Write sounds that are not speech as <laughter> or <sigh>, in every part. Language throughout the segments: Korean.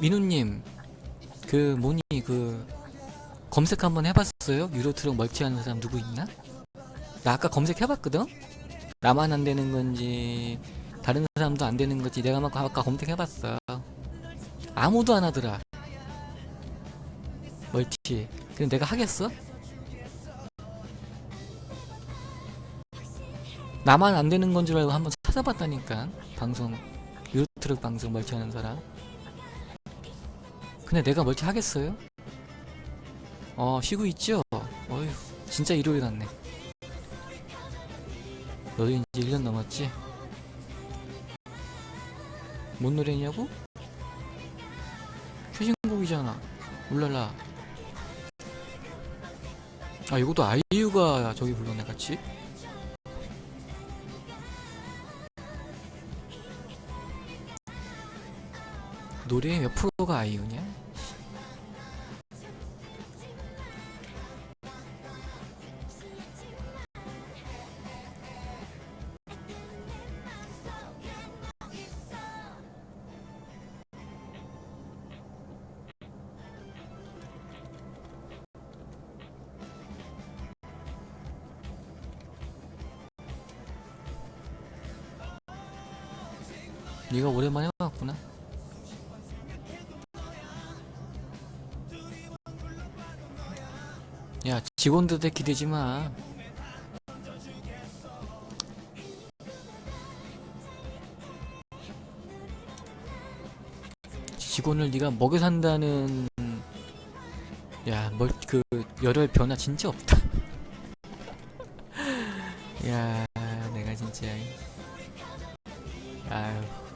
민우님 그 뭐니 그 검색 한번 해봤어요? 유로트럭 멀티하는 사람 누구 있나? 나 아까 검색해봤거든? 나만 안 되는 건지 다른 사람도 안 되는 건지 내가 막 아까 검색해봤어 아무도 안 하더라 멀티 근데 내가 하겠어? 나만 안 되는 건 줄 알고 한번 찾아봤다니까 방송 유로트럭 방송 멀티하는 사람 근데 내가 멀티 하겠어요? 어 쉬고 있죠? 어휴 진짜 일요일 같네 너도 이제 1년 넘었지? 뭔 노래냐고? 최신곡이잖아 울랄라 아 이것도 아이유가 저기 불렀네 같이 노래의 몇 프로가 아이유냐? 네가 오랜만에 왔구나. 야 직원들한테 기대지 마. 직원을 네가 먹여 산다는 야뭘그 열혈 변화 진짜 없다. <laughs> 야 내가 진짜 아유.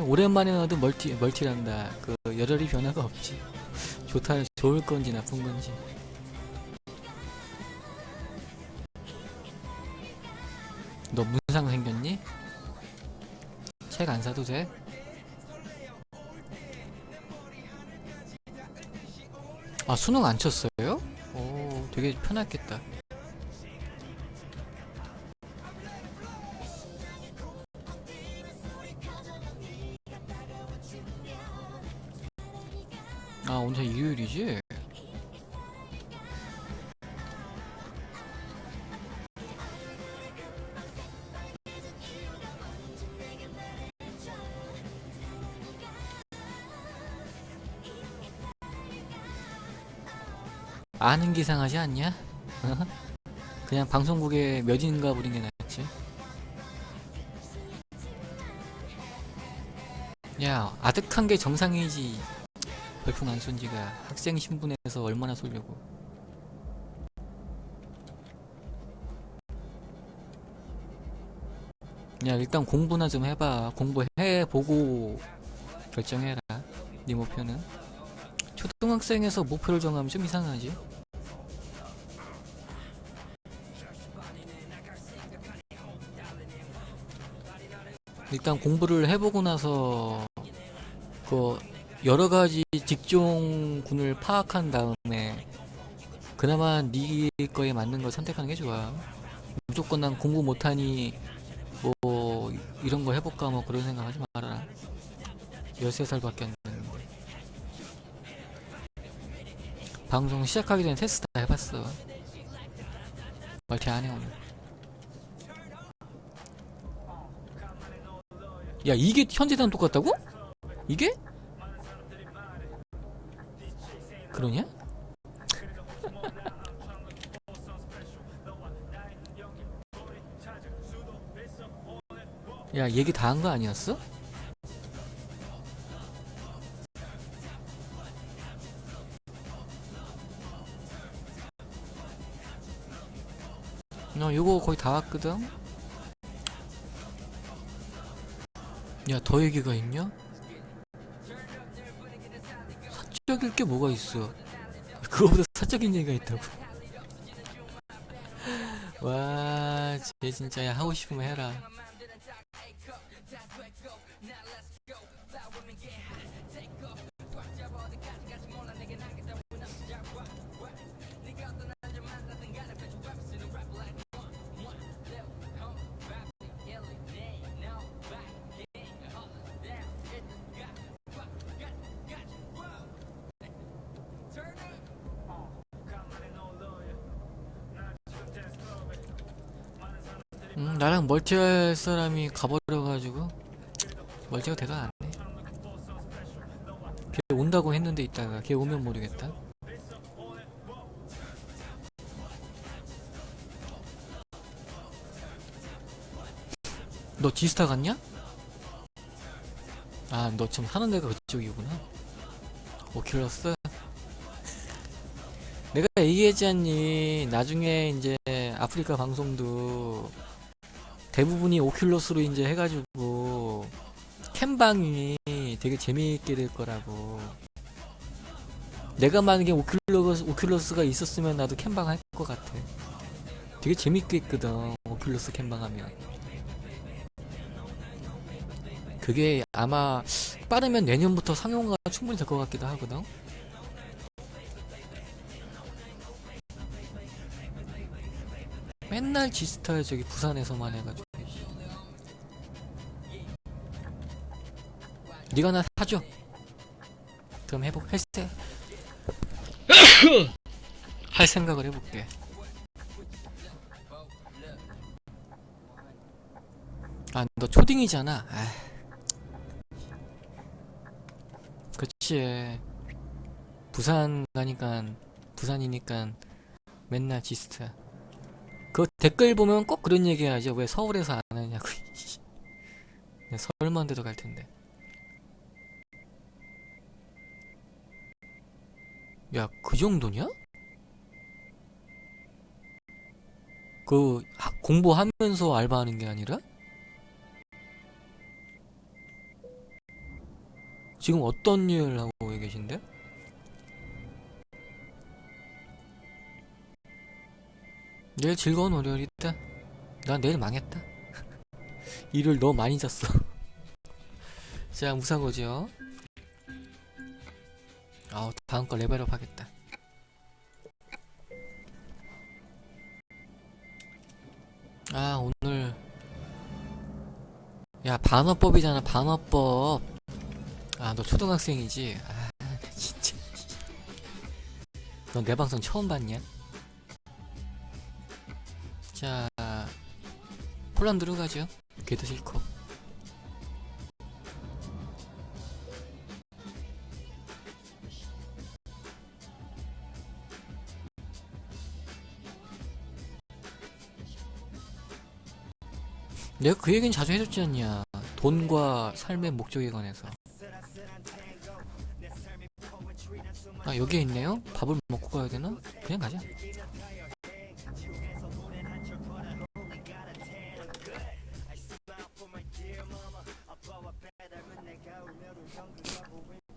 오랜만에 나도 멀티 멀티란다. 그 열혈이 변화가 없지. 좋다 좋을 건지 나쁜 건지. 너 문상 생겼니? 책 안 사도 돼? 아 수능 안 쳤어요? 오 되게 편했겠다. 오늘 일요일이지? 아는 게 이상하지 않냐? 어? <laughs> 그냥 방송국에 몇인가 부린 게 낫지. 야, 아득한 게 정상이지. 별풍 안 쏜 지가 학생 신분에서 얼마나 쏠려고. 야, 일단 공부나 좀 해봐. 공부해보고 결정해라. 네 목표는. 초등학생에서 목표를 정하면 좀 이상하지? 일단 공부를 해보고 나서 그 여러 가지 직종군을 파악한 다음에 그나마 네 거에 맞는 걸 선택하는 게 좋아. 무조건 난 공부 못하니 뭐 이런 거 해볼까 뭐 그런 생각하지 말아라. 13살밖에 안 됐는데. 방송 시작하기 전에 테스트 다 해봤어. 멀티 안 해 오늘. 야 이게 현재랑 똑같다고? 이게? 그러냐? 야 얘기 다 한 거 아니었어? 어 요거 거의 다 왔거든? 야 더 얘기가 있냐? 사적일 게 뭐가 있어? 그거보다 사적인 얘기가 있다고. <laughs> 와 쟤 진짜 야 하고 싶으면 해라 나랑 멀티할 사람이 가버려가지고 멀티가 대가 안 해. 걔 온다고 했는데 있다가 걔 오면 모르겠다. 너 지스타 갔냐? 아, 너 지금 사는 데가 그쪽이구나. 오큘러스? 내가 얘기했지 않니? 나중에 이제 아프리카 방송도 대부분이 오큘러스로 이제 해가지고 캠방이 되게 재미있게 될 거라고. 내가 만약에 오큘러스, 오큘러스가 있었으면 나도 캠방 할 것 같아. 되게 재밌게 했거든. 오큘러스 캠방 하면. 그게 아마 빠르면 내년부터 상용화가 충분히 될 것 같기도 하거든. 맨날 지스타 저기 부산에서만 해가지고. 네가 나 사줘. 그럼 해보 할세. <coughs> 할 생각을 해볼게. 아, 너 초딩이잖아. 아. 그치. 부산 가니까 부산이니까 맨날 지스타. 그 댓글 보면 꼭 그런 얘기 하죠. 왜 서울에서 안 하냐고. <laughs> 서울만 돼도 갈 텐데. 야, 그 정도냐? 그 하- 공부하면서 알바하는 게 아니라? 지금 어떤 일 하고 계신데? 내일 즐거운 월요일이다. 난 내일 망했다. <laughs> 일을 너무 많이 잤어. <laughs> 자, 무사고죠. 아우, 다음 거 레벨업 하겠다. 아, 오늘. 야, 반어법이잖아, 반어법. 아, 너 초등학생이지? 아, <laughs> 진짜. 너 내 방송 처음 봤냐? 자, 폴란드로 가죠. 걔도 싫고. 내가 그 얘기는 자주 해줬지 않냐. 돈과 삶의 목적에 관해서. 아, 여기에 있네요? 밥을 먹고 가야 되나? 그냥 가자.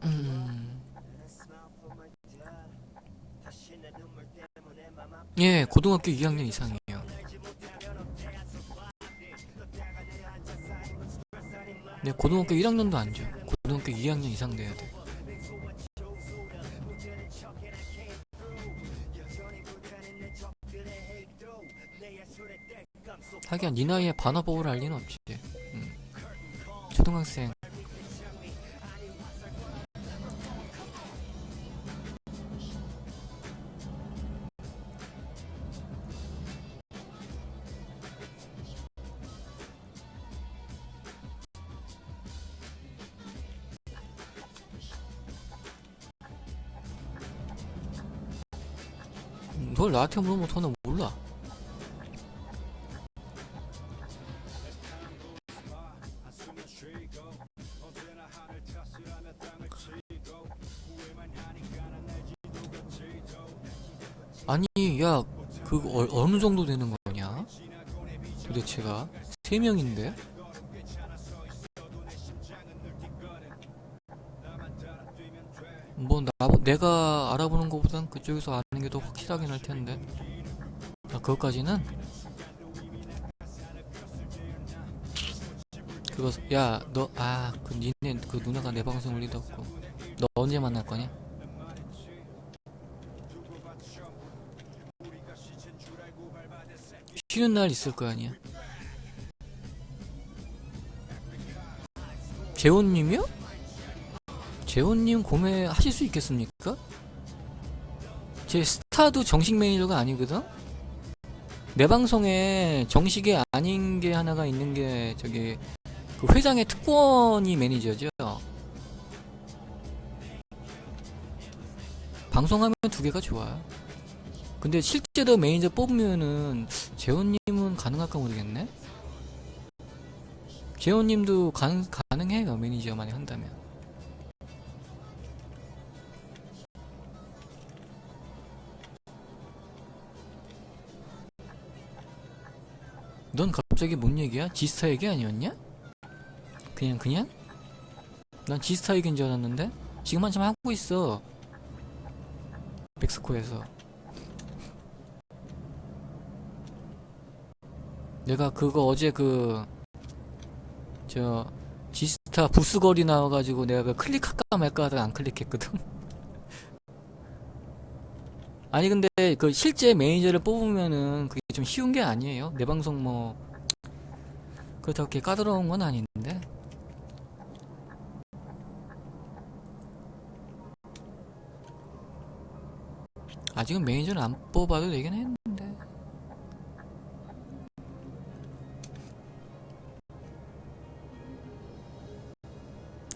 음. 예, 고등학교 2학년 이상이에요. 네, 고등학교 1학년도 안 줘. 고등학교 2학년 이상 돼야 돼. 하기야 네 나이에 반어법을 알 리는 없지. 음. 초등학생. 널 나한테 물으면 더는 몰라. 아니, 야, 그 어, 어느 정도 되는 거냐? 도대체가 세 명인데? 뭐 나, 내가 알아보는 것보단 그쪽에서 게 더 확실하긴 할 텐데. 아, 그것까지는? 그거, 야, 너, 아, 그 니네, 그 누나가 내 방송 올 리도 없고. 너 언제 만날 거냐? 쉬는 날 있을 거 아니야? 재훈님이요? 재훈님 구매 하실 수 있겠습니까? 제 스타도 정식 매니저가 아니거든? 내 방송에 정식이 아닌 게 하나가 있는 게 저기 그 회장의 특권이 매니저죠. 방송하면 두 개가 좋아요. 근데 실제로 매니저 뽑으면은 재훈님은 가능할까 모르겠네. 재훈님도 가능 가능해요 매니저만이 한다면. 넌 갑자기 뭔 얘기야? 지스타 얘기 아니었냐? 그냥 그냥? 난 지스타 얘기인 줄 알았는데 지금 한참 하고 있어 백스코에서 내가 그거 어제 그 저 지스타 부스거리 나와가지고 내가 그 클릭할까 말까 하다가 안 클릭했거든 <laughs> 아니 근데 그 실제 매니저를 뽑으면은 그게 좀 쉬운 게 아니에요. 내 방송 뭐 그렇다고 그렇게 까다로운 건 아닌데. 아직은 매니저는 안 뽑아도 되긴 했는데.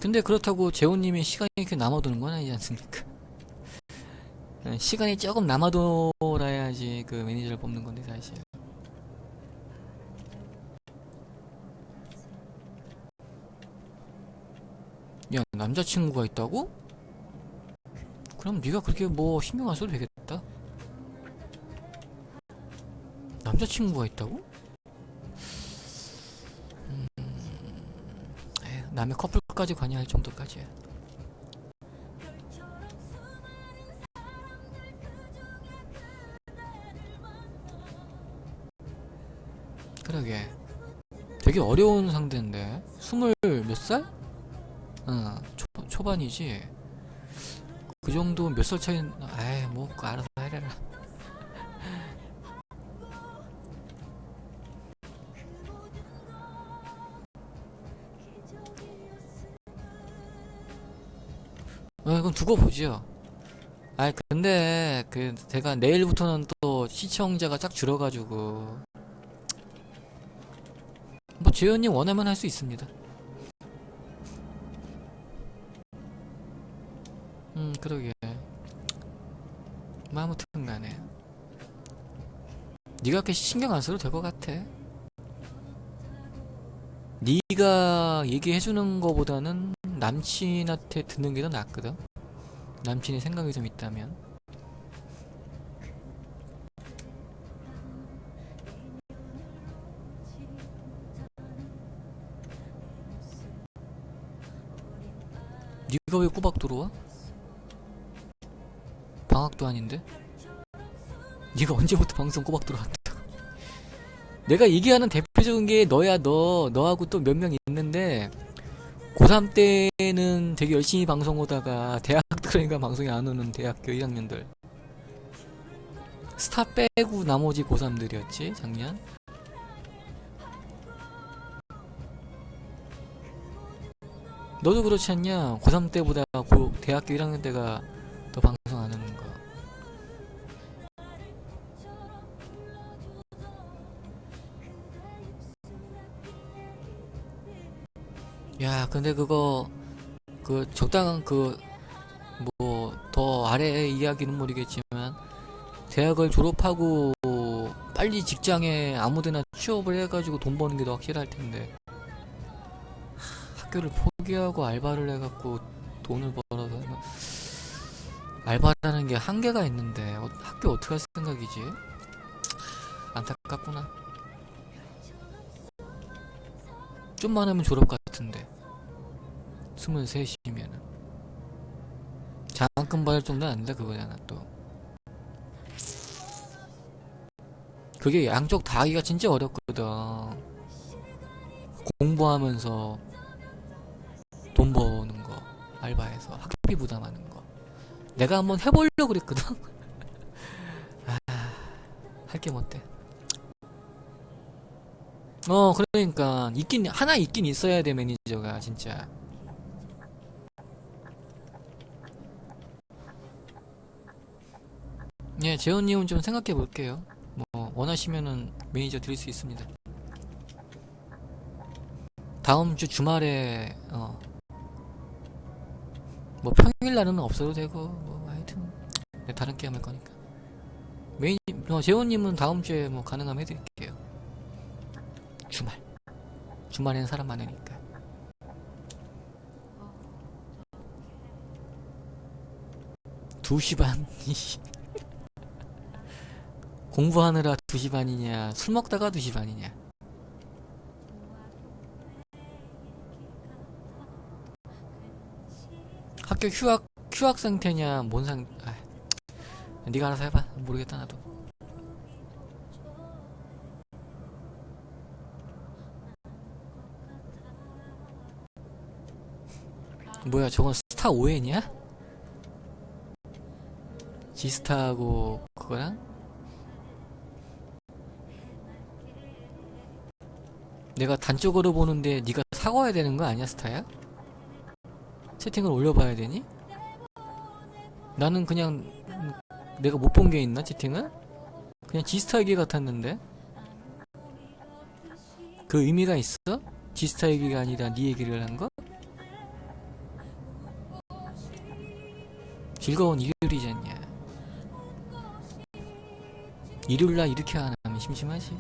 근데 그렇다고 재호님이 시간이 이렇게 남아도는 건 아니지 않습니까? 어, 시간이 조금 남아돌아야지 그 매니저를 뽑는 건데 사실. 야 남자친구가 있다고? 그럼 네가 그렇게 뭐 신경 안 써도 되겠다. 남자친구가 있다고? 음, 에휴, 남의 커플까지 관여할 정도까지. 그러게. 되게 어려운 상대인데. 스물 몇 살? 어, 초, 초반이지. 그 정도 몇 살 차이, 아이, 뭐, 알아서 해라. 어, 그럼 두고 보죠. 아이, 근데, 그, 제가 내일부터는 또 시청자가 쫙 줄어가지고, 뭐 재현님 원하면 할 수 있습니다. 음 그러게. 뭐 아무튼 간에 네가 그렇게 신경 안 써도 될 것 같아. 네가 얘기해주는 거보다는 남친한테 듣는 게 더 낫거든. 남친이 생각이 좀 있다면. 네가 왜 꼬박 들어와? 방학도 아닌데? 네가 언제부터 방송 꼬박 들어왔다? 내가 얘기하는 대표적인 게 너야 너 너하고 또 몇 명 있는데 고3 때는 되게 열심히 방송 오다가 대학 들어니까 방송이 안 오는 대학교 1학년들 스타 빼고 나머지 고3들이었지 작년 너도 그렇지 않냐? 고3 때보다 고, 대학교 1학년 때가 더 방송 안 하는 거. 야, 근데 그거 그 적당한 그 뭐 더 아래의 이야기는 모르겠지만 대학을 졸업하고 빨리 직장에 아무데나 취업을 해가지고 돈 버는 게 더 확실할 텐데 학교를 포 기하고 알바를 해갖고 돈을 벌어서 알바라는 게 한계가 있는데 어, 학교 어떻게 할 생각이지? 안타깝구나. 좀만 하면 졸업 같은데 스물셋이면은 장학금 받을 정도는 아닌데 그거잖아 또. 그게 양쪽 다 하기가 진짜 어렵거든. 공부하면서 돈 버는 거 알바해서 학비 부담하는 거. 내가 한번 해보려고 그랬거든. <laughs> 아 할 게 못돼 어 그러니까 있긴 하나 있긴 있어야 돼 매니저가 진짜. 예 재훈님은 좀 생각해 볼게요. 뭐 원하시면은 매니저 드릴 수 있습니다. 다음 주 주말에 어, 뭐 평일 날은 없어도 되고 뭐 하여튼 네, 다른 게임 할 거니까 메인 어, 재원님은 다음 주에 뭐 가능하면 해드릴게요. 주말 주말에는 사람 많으니까. 두시 반? <laughs> 공부하느라 2시 반이냐 술 먹다가 2시 반이냐 학교 휴학 휴학 상태냐 뭔 상... 아, 네가 알아서 해봐 모르겠다 나도 뭐야 저건 스타 오엔이야? 지스타하고 그거랑 내가 단적으로 보는데 네가 사과해야 되는 거 아니야 스타야? 채팅을 올려봐야 되니? 나는 그냥 음, 내가 못 본 게 있나 채팅을? 그냥 지스타 얘기 같았는데 그 의미가 있어? 지스타 얘기가 아니라 네 얘기를 한 거? 즐거운 일요일이지 않냐 일요일날 이렇게 안 하면 심심하지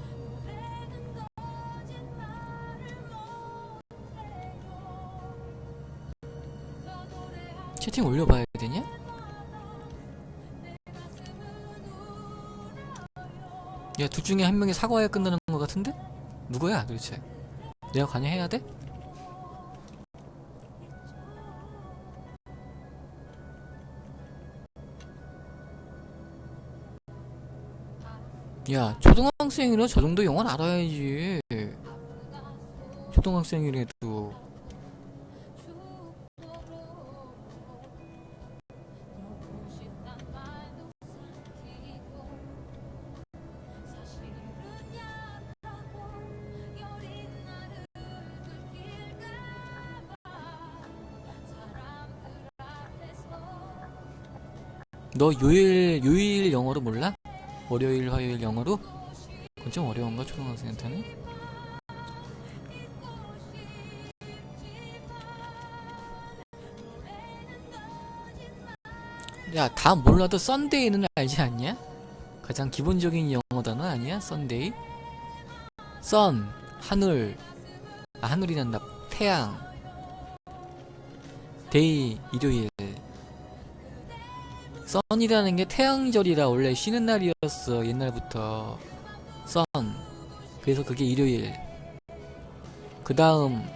채팅 올려봐야 되냐? 야, 둘 중에 한 명이 사과해야 끝나는 것 같은데? 누구야, 도대체? 내가 관여해야 돼? 야, 초등학생이라 저 정도 영어는 알아야지. 초등학생이라도. 너 요일, 요일 영어로 몰라? 월요일, 화요일 영어로? 그건 좀 어려운가, 초등학생한테는? 야, 다 몰라도 썬데이는 알지 않냐? 가장 기본적인 영어 단어 아니야? 썬데이? 선, 하늘, 아, 하늘이란다. 태양, 데이, 일요일. 선이라는 게 태양절이라 원래 쉬는 날이었어 옛날부터. 선 그래서 그게 일요일. 그 다음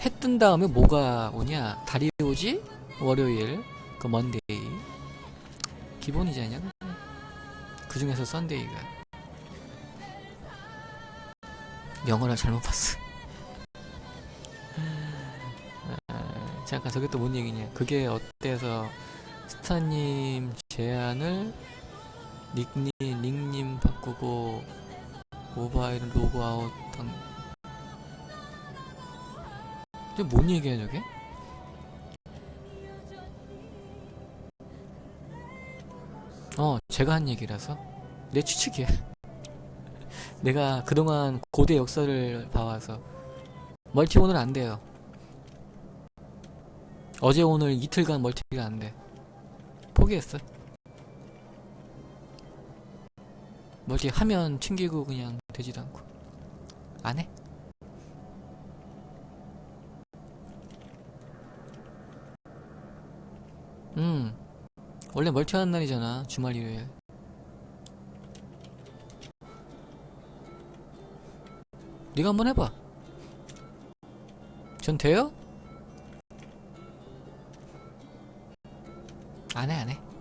해 뜬 다음에 뭐가 오냐? 달이 오지? 월요일. 그 먼데이 기본이지 않냐? 그 중에서 썬데이가. 영어를 잘못 봤어. <laughs> 아, 잠깐 저게 또 뭔 얘기냐? 그게 어때서 스타님 제안을 닉님 닉님 바꾸고 모바일 로그 아웃 한 이게 뭔 얘기야 저게? 어 제가 한 얘기라서? 내 추측이야. <laughs> 내가 그동안 고대 역사를 봐와서 멀티 오늘 안 돼요. 어제 오늘 이틀간 멀티가 안 돼 포기했어. 멀티 하면 튕기고 그냥 되지도 않고 안 해. 음 원래 멀티 하는 날이잖아 주말 일요일. 네가 한번 해봐. 전 돼요? 안 해, 안 해.